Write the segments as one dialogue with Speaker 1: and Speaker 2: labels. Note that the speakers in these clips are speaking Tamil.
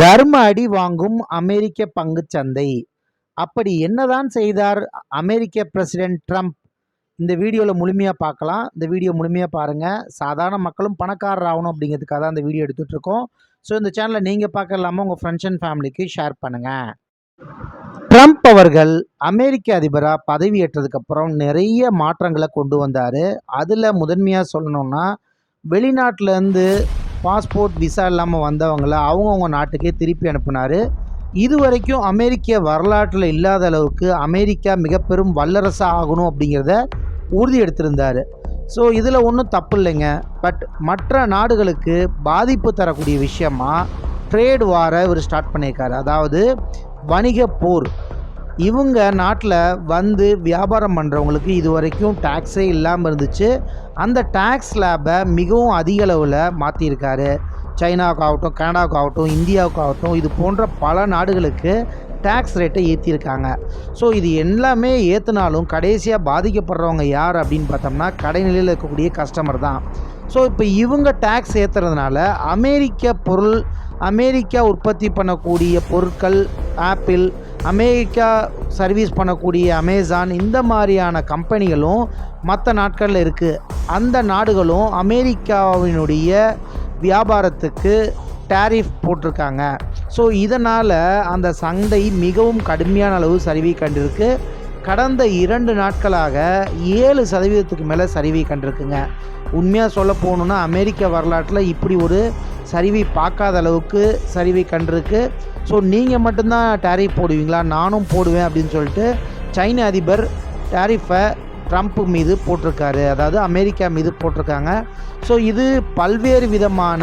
Speaker 1: தர்ம அடி வாங்கும் அமெரிக்க பங்கு சந்தை. அப்படி என்னதான் செய்தார் அமெரிக்க பிரசிடென்ட் ட்ரம்ப்? இந்த வீடியோவில் முழுமையாக பார்க்கலாம். இந்த வீடியோ முழுமையாக பாருங்கள் சாதாரண மக்களும் பணக்காரர் ஆகணும் அப்படிங்கிறதுக்காக தான் இந்த வீடியோ எடுத்துகிட்ருக்கோம் ஸோ இந்த சேனலை நீங்கள் பார்க்க இல்லாமல் உங்கள் ஃப்ரெண்ட்ஸ் அண்ட் ஃபேமிலிக்கு ஷேர் பண்ணுங்கள் ட்ரம்ப் அவர்கள் அமெரிக்க அதிபராக பதவியேற்றதுக்கப்புறம் நிறைய மாற்றங்களை கொண்டு வந்தார். அதில் முதன்மையாக சொல்லணும்னா வெளிநாட்டிலேருந்து பாஸ்போர்ட் விசா இல்லாமல் வந்தவங்கள அவங்கவுங்க நாட்டுக்கே திருப்பி அனுப்புனார். இது வரைக்கும் அமெரிக்க வரலாற்றில் இல்லாத அளவுக்கு அமெரிக்கா மிக பெரும் வல்லரசாக ஆகணும் அப்படிங்கிறத உறுதி எடுத்திருந்தார். ஸோ இதில் ஒன்றும் தப்பு இல்லைங்க. பட் மற்ற நாடுகளுக்கு பாதிப்பு தரக்கூடிய விஷயமா ட்ரேட் வாரை இவர் ஸ்டார்ட் பண்ணியிருக்காரு. அதாவது வணிக போர். இவங்க நாட்டில் வந்து வியாபாரம் பண்ணுறவங்களுக்கு இது வரைக்கும் டேக்ஸே இல்லாமல் இருந்துச்சு. அந்த டேக்ஸ் லேபை மிகவும் அதிக அளவில் மாற்றியிருக்காரு சைனாவுக்கு ஆகட்டும் கனடாவுக்கு ஆகட்டும் இந்தியாவுக்கு ஆகட்டும் இது போன்ற பல நாடுகளுக்கு டேக்ஸ் ரேட்டை ஏற்றிருக்காங்க ஸோ இது எல்லாமே ஏற்றினாலும் கடைசியாக பாதிக்கப்படுறவங்க யார் அப்படின்னு பார்த்தோம்னா கடைநிலையில் இருக்கக்கூடிய கஸ்டமர் தான். ஸோ இப்போ இவங்க டேக்ஸ் ஏற்றுறதுனால அமெரிக்க பொருள் அமெரிக்கா உற்பத்தி பண்ணக்கூடிய பொருட்கள் ஆப்பிள் அமெரிக்கா சர்வீஸ் பண்ணக்கூடிய அமேசான் இந்த மாதிரியான கம்பெனிகளும் மற்ற நாட்களில் இருக்குது அந்த நாடுகளும் அமெரிக்காவினுடைய வியாபாரத்துக்கு டேரிஃப் போட்டிருக்காங்க. ஸோ இதனால் அந்த சந்தை மிகவும் கடுமையான அளவு சரிவை கண்டிருக்கு. கடந்த இரண்டு நாட்களாக ஏழு சதவீதத்துக்கு மேலே சரிவை கண்டிருக்குங்க. உண்மையாக சொல்ல போகணுன்னா அமெரிக்க வரலாற்றில் இப்படி ஒரு சரிவை பார்க்காத அளவுக்கு சரிவை கண்டிருக்கு. ஸோ நீங்கள் மட்டும்தான் டேரிஃப் போடுவீங்களா? நானும் போடுவேன் அப்படின்னு சொல்லிட்டு சைன அதிபர் டேரிஃபை ட்ரம்ப் மீது போட்டிருக்காரு. அதாவது அமெரிக்கா மீது போட்டிருக்காங்க. ஸோ இது பல்வேறு விதமான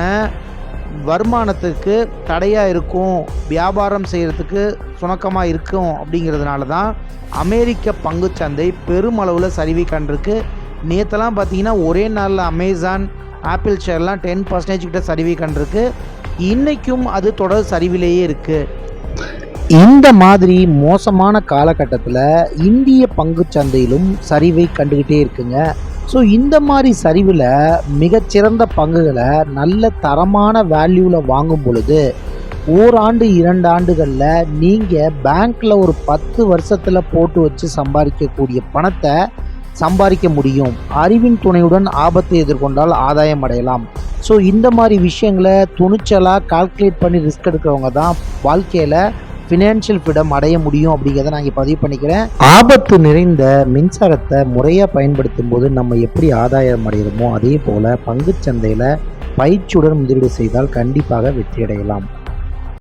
Speaker 1: வருமானத்துக்கு தடையாக இருக்கும். வியாபாரம் செய்கிறதுக்கு சுணக்கமாக இருக்கும் அப்படிங்கிறதுனால தான் அமெரிக்க பங்குச்சந்தை பெருமளவில் சரிவி கண்டிருக்கு. நேற்றெல்லாம் பார்த்தீங்கன்னா ஒரே நாளில் அமேசான் ஆப்பிள் ஷேர்லாம் டென் பர்சன்டேஜ் கிட்ட சரிவி கண்டிருக்கு. இன்றைக்கும் அது தொடர் சரிவிலேயே இருக்குது இந்த மாதிரி மோசமான காலகட்டத்தில் இந்திய பங்குச்சந்தையிலும் சரிவை கண்டுக்கிட்டே இருக்குங்க. ஸோ இந்த மாதிரி சரிவில் மிகச்சிறந்த பங்குகளை நல்ல தரமான வேல்யூவில் வாங்கும் பொழுது ஓராண்டு இரண்டு ஆண்டுகளில் நீங்கள் பேங்க்கில் ஒரு பத்து வருஷத்தில் போட்டு வச்சு சம்பாதிக்கக்கூடிய பணத்தை சம்பாதிக்க முடியும். அறிவின் துணையுடன் ஆபத்தை எதிர்கொண்டால் ஆதாயம் அடையலாம். ஸோ இந்த மாதிரி விஷயங்களை துணிச்சலாக கால்குலேட் பண்ணி ரிஸ்க் எடுக்கிறவங்க தான் வாழ்க்கையில் ஃபினான்ஷியல் ஃப்ரீடம் அடைய முடியும் அப்படிங்கிறத நான் இங்கே பதிவு பண்ணிக்கிறேன். ஆபத்து நிறைந்த மின்சாரத்தை முறையாக பயன்படுத்தும் போது நம்ம எப்படி ஆதாயம் அடைகிறோமோ அதே போல் பங்குச்சந்தையில் பயிற்சியுடன் முதலீடு செய்தால் கண்டிப்பாக வெற்றி அடையலாம்.